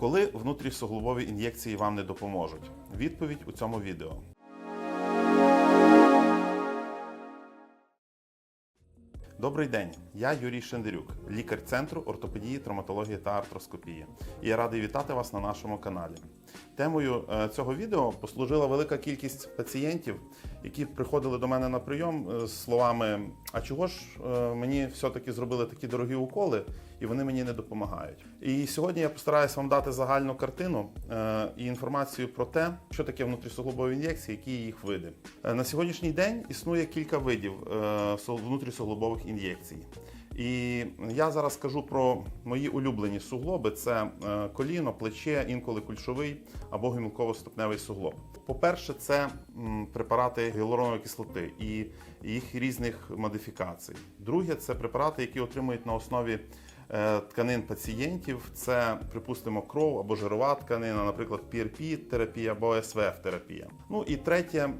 Коли внутрісуглобові ін'єкції вам не допоможуть? Відповідь у цьому відео. Добрий день, я Юрій Шендерюк, лікар центру ортопедії, травматології та артроскопії. І я радий вітати вас на нашому каналі. Темою е, цього відео послужила велика кількість пацієнтів, які приходили до мене на прийом е, з словами: а чого ж е, мені все-таки зробили такі дорогі уколи, і вони мені не допомагають. І сьогодні я постараюся вам дати загальну картину е, і інформацію про те, що таке внутрісуглобові ін'єкції, які їх види. Е, На сьогоднішній день існує кілька видів е, внутрісуглобових ін'єкцій. І я зараз скажу про мої улюблені суглоби: це коліно, плече, інколи кульшовий або гімілково-ступневий суглоб. По-перше, це препарати гіалуронової кислоти і їх різних модифікацій. Друге, це препарати, які отримують на основі тканин пацієнтів. Це, припустимо, кров або жирова тканина, наприклад, PRP-терапія або СВФ-терапія. Ну і третє,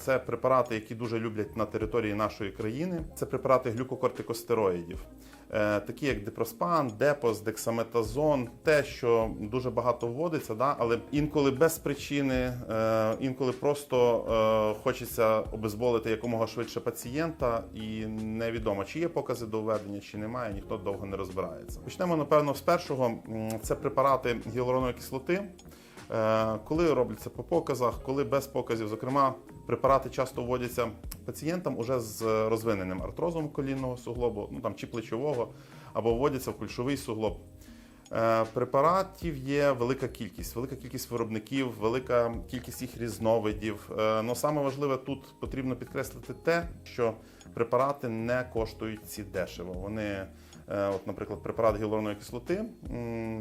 це препарати, які дуже люблять на території нашої країни. Це препарати глюкокортикостероїдів. Е, Такі як дипроспан, депос, дексаметазон, те, що дуже багато вводиться, да, але інколи без причини, е, інколи просто е, хочеться обезболити якомога швидше пацієнта, і невідомо, чи є покази до введення, чи немає, ніхто довго не розбирається. Почнемо, напевно, з першого. Це препарати гіалуронової кислоти. Е, Коли робляться по показах, коли без показів, зокрема, препарати часто вводяться пацієнтам уже з розвиненим артрозом колінного суглобу, ну там чи плечового, або вводяться в кульшовий суглоб. Е, Препаратів є велика кількість, велика кількість виробників, велика кількість їх різновидів. Е, Но саме важливе тут потрібно підкреслити те, що препарати не коштують ці дешево. Вони, от, наприклад, препарат гіалуронової кислоти,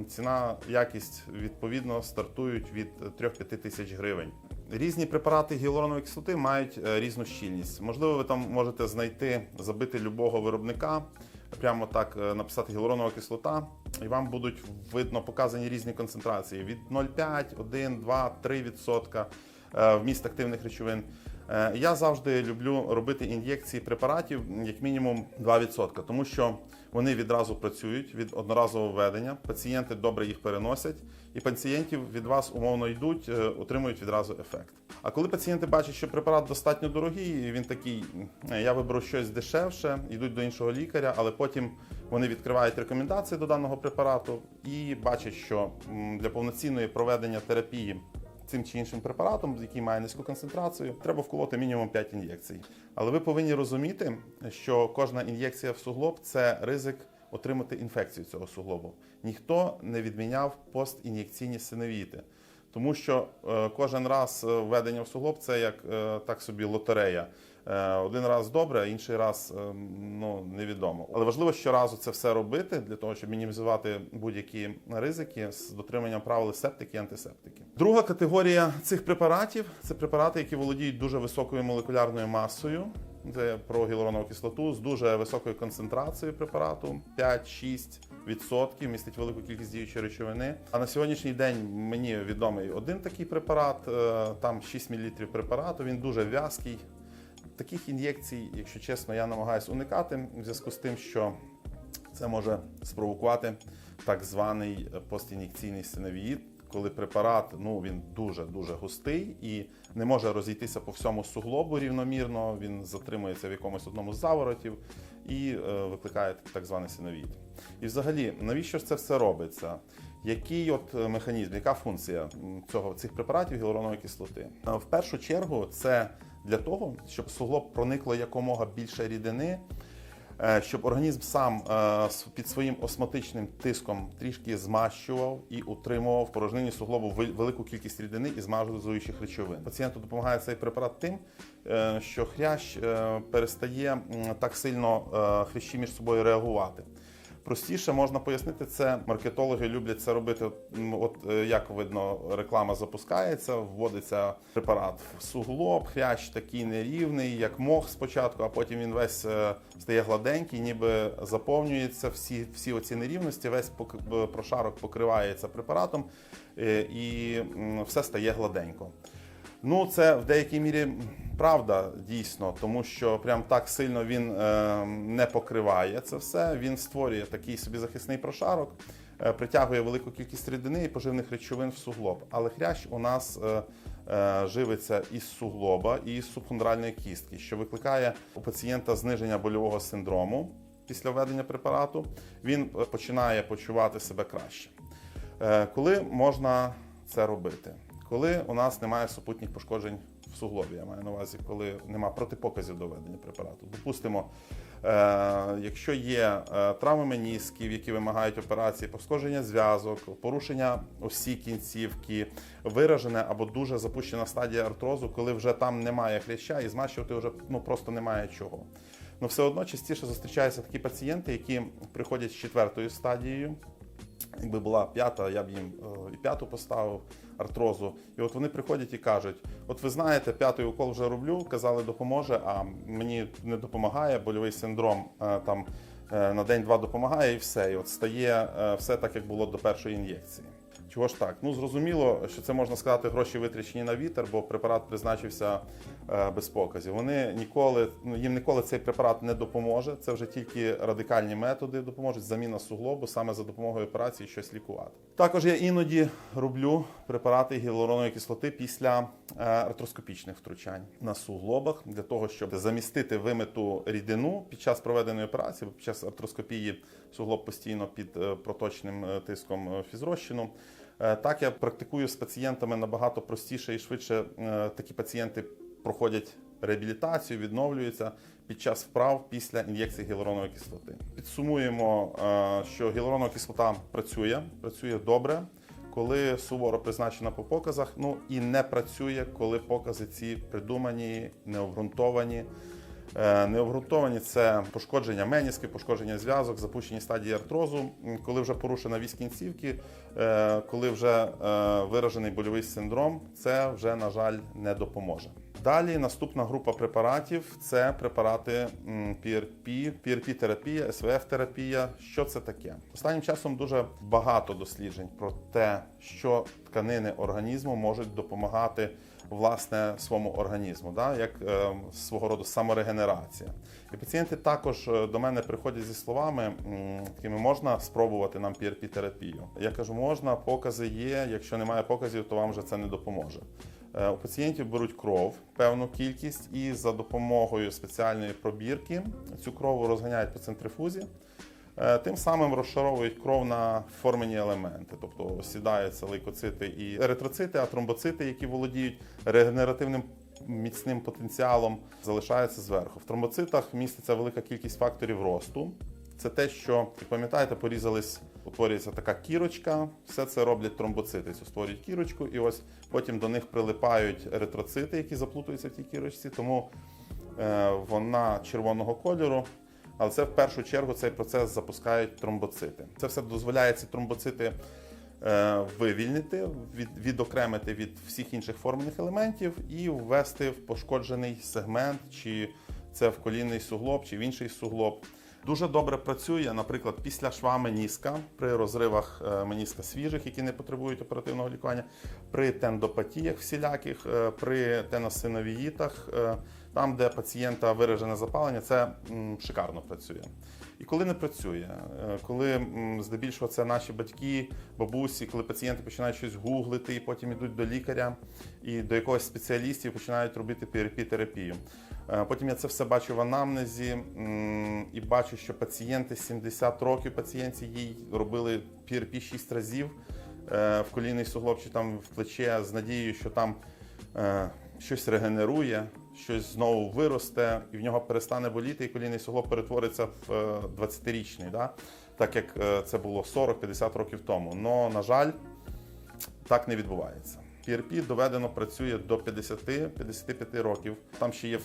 ціна, якість відповідно стартують від 3-5 тисяч гривень. Різні препарати гіалуронової кислоти мають е, різну щільність. Можливо, ви там можете знайти, забити любого виробника, прямо так е, написати гіалуронова кислота, і вам будуть видно показані різні концентрації від 0,5, 1, 2, 3 відсотка е, вміст активних речовин. Е, Я завжди люблю робити ін'єкції препаратів як мінімум 2%, тому що вони відразу працюють від одноразового введення. Пацієнти добре їх переносять, і пацієнтів від вас умовно йдуть, е, отримують відразу ефект. А коли пацієнти бачать, що препарат достатньо дорогий, він такий, «Е, я виберу щось дешевше, йдуть до іншого лікаря, але потім вони відкривають рекомендації до даного препарату і бачать, що для повноцінної проведення терапії цим чи іншим препаратом, який має низьку концентрацію, треба вколоти мінімум 5 ін'єкцій. Але ви повинні розуміти, що кожна ін'єкція в суглоб це ризик отримати інфекцію цього суглобу. Ніхто не відміняв постін'єкційні синовіти. Тому що е, кожен раз е, введення в суглоб це як е, так собі лотерея. Один раз добре, а інший раз ну невідомо. Але важливо щоразу це все робити для того, щоб мінімізувати будь-які ризики з дотриманням правил септики і антисептики. Друга категорія цих препаратів це препарати, які володіють дуже високою молекулярною масою. Це про гіалуронову кислоту з дуже високою концентрацією препарату 5-6 відсотків, містить велику кількість діючої речовини. А на сьогоднішній день мені відомий один такий препарат, е, там 6 мл препарату, він дуже в'язкий. Таких ін'єкцій, якщо чесно, я намагаюся уникати в зв'язку з тим, що це може спровокувати так званий постін'єкційний синовіїд, коли препарат ну він дуже дуже густий і не може розійтися по всьому суглобу рівномірно. Він затримується в якомусь одному з заворотів і е, викликає так званий синовіїд. І взагалі, навіщо ж це все робиться? Який от е, механізм, яка функція цього цих препаратів гіалуронової кислоти? Е, В першу чергу це для того, щоб суглоб проникло якомога більше рідини, е, щоб організм сам під своїм осмотичним тиском трішки змащував і утримував в порожнині суглобу велику кількість рідини і змазуючих речовин. Пацієнту допомагає цей препарат тим, що хрящ перестає так сильно хрящі між собою реагувати. Простіше можна пояснити це. Маркетологи люблять це робити. От е, як видно, реклама запускається, вводиться препарат в суглоб, хрящ такий нерівний, як мох спочатку, а потім він весь е, стає гладенький, ніби заповнюється всі, всі оці нерівності, весь пок- прошарок покривається препаратом е, і все стає гладенько. Ну, це в деякій мірі правда дійсно, тому що прям так сильно він е, не покриває це все. Він створює такий собі захисний прошарок. е, притягує велику кількість рідини і поживних речовин в суглоб. Але хрящ у нас е, е, живиться із суглоба і із субхондральної кістки, що викликає у пацієнта зниження больового синдрому після введення препарату. Він е, починає почувати себе краще. Е, Коли можна це робити? Коли у нас немає супутніх пошкоджень в суглобі, я маю на увазі, коли немає протипоказів до введення препарату. Допустимо, е, якщо є е, травми менісків, які вимагають операції, пошкодження зв'язок, порушення осі кінцівки, виражена або дуже запущена стадія артрозу, коли вже там немає хряща і змащувати вже ну, просто немає чого. Ну все одно частіше зустрічаються такі пацієнти, які приходять з четвертою стадією. Якби була п'ята, я б їм е, і п'яту поставив артрозу. І от вони приходять і кажуть: от ви знаєте, п'ятий укол вже роблю, казали, допоможе, а мені не допомагає, больовий синдром е, там е, на день-два допомагає і все. І от стає все так, як було до першої ін'єкції. Чого ж так? Ну зрозуміло, що це можна сказати гроші витрачені на вітер, бо препарат призначився е, без показів. Вони ніколи, ну їм ніколи цей препарат не допоможе. Це вже тільки радикальні методи допоможуть, заміна суглобу, саме за допомогою операції щось лікувати. Також я іноді роблю препарати гіалуронової кислоти після е, артроскопічних втручань на суглобах для того, щоб замістити вимиту рідину під час проведеної операції, бо під час артроскопії суглоб постійно під е, проточним тиском фізрозчину. Е, Так, я практикую з пацієнтами набагато простіше і швидше. Е, Такі пацієнти проходять реабілітацію, відновлюються під час вправ після ін'єкції гіалуронової кислоти. Підсумуємо, е, що гіалуронова кислота працює, працює добре, коли суворо призначена по показах. Ну і не працює, коли покази ці придумані, необґрунтовані. Е, Необґрунтовані це пошкодження меніски, пошкодження зв'язок, запущені стадії артрозу, коли вже порушена вісь кінцівки, е, коли вже е, виражений больовий синдром, це вже, на жаль, не допоможе. Далі наступна група препаратів це препарати м, PRP, PRP-терапія, СВФ-терапія. Що це таке? Останнім часом дуже багато досліджень про те, що тканини організму можуть допомагати власне своєму організму, да? як е, свого роду саморегенерація. І пацієнти також е, до мене приходять зі словами, м, такими можна спробувати нам PRP-терапію. Я кажу, можна, покази є. Якщо немає показів, то вам вже це не допоможе. Е, У пацієнтів беруть кров, певну кількість, і за допомогою спеціальної пробірки цю кров розганяють по центрифузі. Е, Тим самим розшаровують кров на формені елементи, тобто осідаються лейкоцити і еритроцити, а тромбоцити, які володіють регенеративним міцним потенціалом, залишаються зверху. В тромбоцитах міститься велика кількість факторів росту. Це те, що, пам'ятаєте, порізались, утворюється така кірочка. Все це роблять тромбоцити. Створюють кірочку, і ось потім до них прилипають еритроцити, які заплутуються в тій кірочці. Тому е, вона червоного кольору. Але це в першу чергу цей процес запускають тромбоцити. Це все дозволяє ці тромбоцити е, вивільнити, від, відокремити від всіх інших формених елементів і ввести в пошкоджений сегмент, чи це в колінний суглоб, чи в інший суглоб. Дуже добре працює, наприклад, після шва меніска при розривах е, меніска свіжих, які не потребують оперативного лікування, при тендопатіях всіляких, е, при теносиновіїтах, там, де пацієнта виражене запалення, це шикарно працює. І коли не працює, е, коли здебільшого це наші батьки, бабусі, коли пацієнти починають щось гуглити і потім йдуть до лікаря і до якогось спеціалістів починають робити PRP-терапію. Е, Потім я це все бачу в анамнезі і бачу, що пацієнти 70 років пацієнтці їй робили PRP 6 разів е, в колінний суглоб чи там в плече з надією, що там щось регенерує, щось знову виросте, і в нього перестане боліти, і колінний суглоб перетвориться в е, 20-річний, да? так як е, це було 40-50 років тому. Но, на жаль, так не відбувається. PRP доведено працює до 50-55 років. Там ще є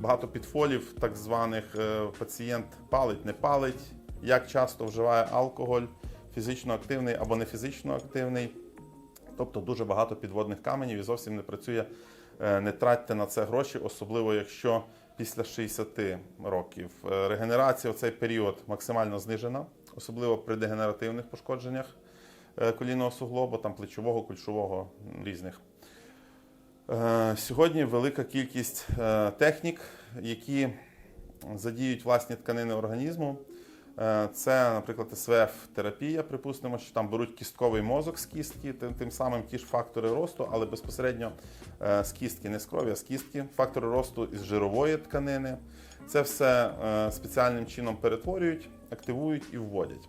багато підфолів, так званих е, пацієнт палить, не палить, як часто вживає алкоголь, фізично активний або не фізично активний. Тобто дуже багато підводних каменів і зовсім не працює. Е, Не тратьте на це гроші, особливо якщо після 60 років. Е, Регенерація в цей період максимально знижена, особливо при дегенеративних пошкодженнях е, колінного суглобу, там плечового, кульшового різних. Сьогодні велика кількість технік, які задіють власні тканини організму Це, наприклад, СВФ-терапія, припустимо, що там беруть кістковий мозок з кістки, тим, тим самим ті ж фактори росту, але безпосередньо е, з кістки, не з крові, а з кістки, фактори росту із жирової тканини. Це все е, спеціальним чином перетворюють, активують і вводять.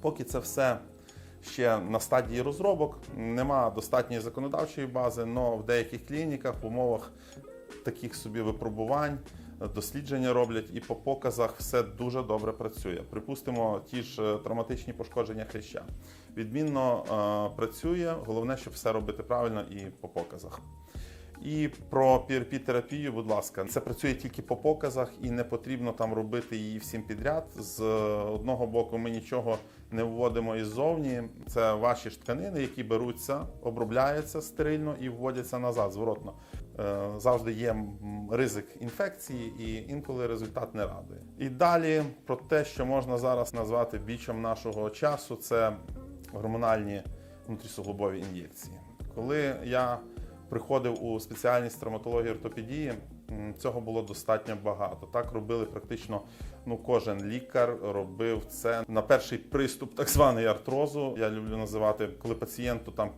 Поки це все ще на стадії розробок, нема достатньої законодавчої бази, але в деяких клініках в умовах таких собі випробувань дослідження роблять і по показах все дуже добре працює. Припустимо, ті ж е, травматичні пошкодження хряща. Відмінно е, працює, головне, щоб все робити правильно і по показах. І про PRP-терапію, будь ласка, це працює тільки по показах і не потрібно там робити її всім підряд. З одного боку, ми нічого не вводимо іззовні. Це ваші ж тканини, які беруться, обробляються стерильно і вводяться назад зворотно. Е, Завжди є ризик інфекції, і інколи результат не радує. І далі про те, що можна зараз назвати бічом нашого часу, це гормональні внутрісуглобові ін'єкції. Коли я приходив у спеціальність травматології ортопедії, цього було достатньо багато. Так робили практично ну, кожен лікар робив це на перший приступ так званий артрозу. Я люблю називати, коли пацієнту там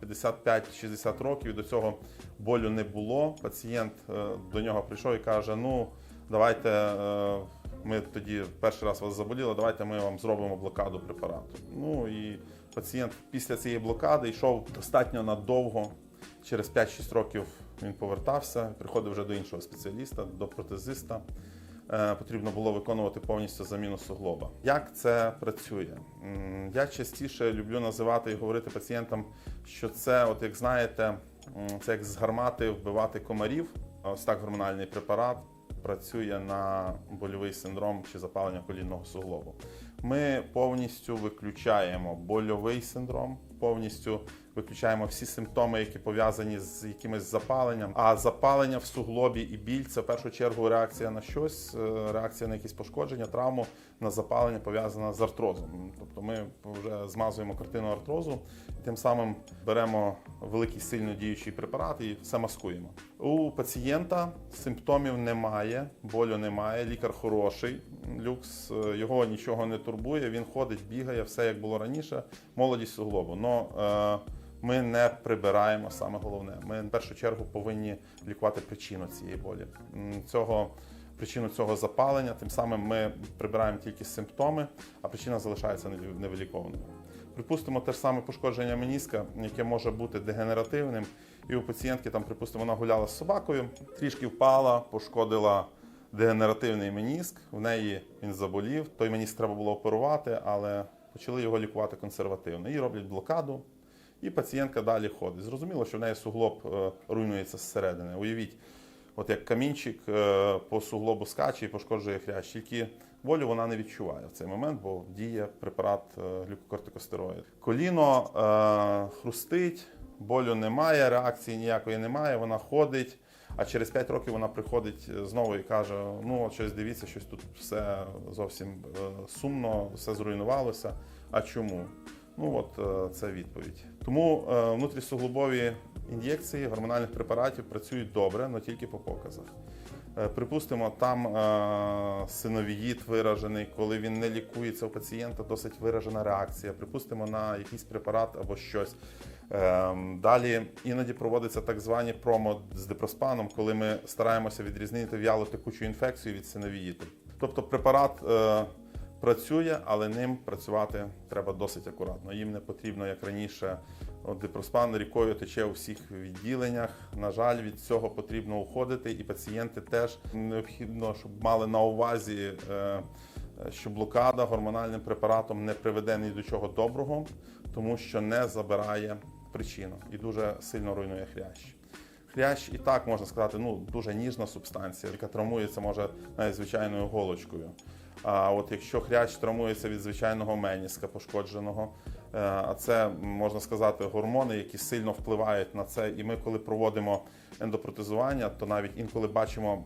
55-60 років, і до цього болю не було. Пацієнт е, до нього прийшов і каже: Ну, давайте. е, Ми тоді перший раз вас заболіли, давайте ми вам зробимо блокаду препарату. Ну і пацієнт після цієї блокади йшов достатньо надовго. Через 5-6 років він повертався, приходив вже до іншого спеціаліста, до протезиста. Е, Потрібно було виконувати повністю заміну суглоба. Як це працює? Я частіше люблю називати і говорити пацієнтам, що це, от як знаєте, це як з гармати вбивати комарів. Ось так гормональний препарат працює на больовий синдром чи запалення колінного суглобу. Ми повністю виключаємо больовий синдром, повністю виключаємо всі симптоми, які пов'язані з якимось запаленням. А запалення в суглобі і біль це в першу чергу реакція на щось, е, реакція на якісь пошкодження, травму, на запалення пов'язана з артрозом. Тобто ми вже змазуємо картину артрозу, і тим самим беремо великий сильно діючий препарат і все маскуємо. У пацієнта симптомів немає, болю немає, лікар хороший, люкс, е, його нічого не турбує, він ходить, бігає, все як було раніше, молодість суглобу. Но е, ми не прибираємо саме головне. Ми в першу чергу повинні лікувати причину цієї болі. Цього причину цього запалення, тим самим ми прибираємо тільки симптоми, а причина залишається невилікованою. Припустимо, те ж саме пошкодження меніска, яке може бути дегенеративним, і у пацієнтки там, припустимо, вона гуляла з собакою, трішки впала, пошкодила дегенеративний меніск, в неї він заболів. Той меніск треба було оперувати, але почали його лікувати консервативно. Їй роблять блокаду, і пацієнтка далі ходить. Зрозуміло, що в неї суглоб е, руйнується зсередини. Уявіть, от як камінчик е, по суглобу скаче і пошкоджує хрящ. Тільки болю вона не відчуває в цей момент, бо діє препарат е, глюкокортикостероїд. Коліно е, хрустить, болю немає, реакції ніякої немає, вона ходить. А через 5 років вона приходить знову і каже: ну, щось дивіться, щось тут все зовсім сумно, все зруйнувалося. А чому? Ну от е, це відповідь. Тому е, внутрісуглобові ін'єкції гормональних препаратів працюють добре, але тільки по показах. Е, Припустимо, там синовіїд виражений, коли він не лікується у пацієнта, досить виражена реакція. Припустимо на якийсь препарат або щось. Ем, Далі іноді проводяться так звані промо з дипроспаном, коли ми стараємося відрізнити в'яло текучу інфекцію від синовіїту. Тобто препарат працює, але ним працювати треба досить акуратно. Їм не потрібно, як раніше, дипроспан рікою тече у всіх відділеннях. На жаль, від цього потрібно уходити, і пацієнти теж необхідно, щоб мали на увазі. е, що блокада гормональним препаратом не приведе ні до чого доброго, тому що не забирає причину і дуже сильно руйнує хрящ. Хрящ і так можна сказати, ну дуже ніжна субстанція, яка травмується може навіть звичайною голочкою. А от якщо хрящ травмується від звичайного меніска пошкодженого, е, а це можна сказати гормони, які сильно впливають на це. І ми, коли проводимо ендопротезування, то навіть інколи бачимо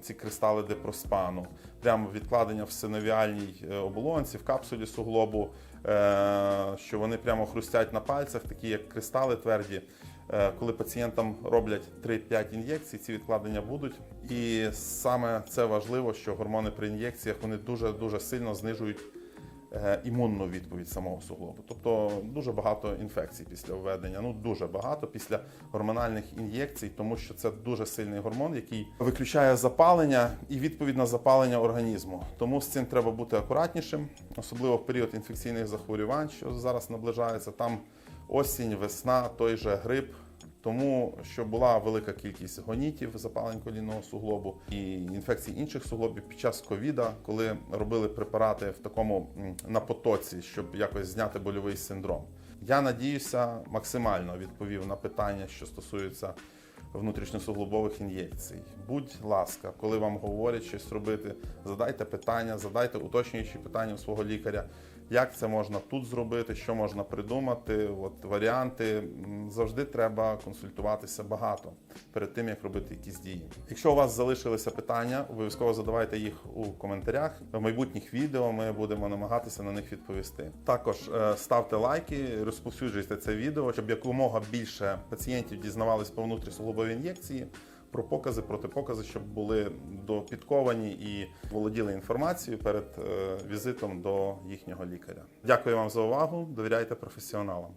ці кристали дипроспану, прямо відкладення в синовіальній е, оболонці, в капсулі суглобу, е, що вони прямо хрустять на пальцях, такі як кристали тверді. Е, Коли пацієнтам роблять 3-5 ін'єкцій, ці відкладення будуть. І саме це важливо, що гормони при ін'єкціях вони дуже дуже сильно знижують е, імунну відповідь самого суглобу. Тобто дуже багато інфекцій після введення. Ну дуже багато після гормональних ін'єкцій, тому що це дуже сильний гормон, який виключає запалення і відповідь на запалення організму. Тому з цим треба бути акуратнішим, особливо в період інфекційних захворювань, що зараз наближається. Там осінь, весна, той же грип. Тому що була велика кількість гонітів, запалень колінного суглобу і інфекцій інших суглобів під час ковіда, коли робили препарати в такому на потоці, щоб якось зняти больовий синдром. Я надіюся, максимально відповів на питання, що стосуються внутрішньосуглобових ін'єкцій. Будь ласка, коли вам говорять щось робити, задайте питання, задайте уточнюючі питання у свого лікаря. Як це можна тут зробити, що можна придумати? От варіанти завжди треба консультуватися багато перед тим, як робити якісь дії. Якщо у вас залишилися питання, обов'язково задавайте їх у коментарях. В майбутніх відео ми будемо намагатися на них відповісти. Також е, ставте лайки, розповсюджуйте це відео, щоб якомога більше пацієнтів дізнавались по внутрішньоглобовій ін'єкції. Про покази, протипокази, щоб були допідковані і володіли інформацією перед е, візитом до їхнього лікаря. Дякую вам за увагу. Довіряйте професіоналам.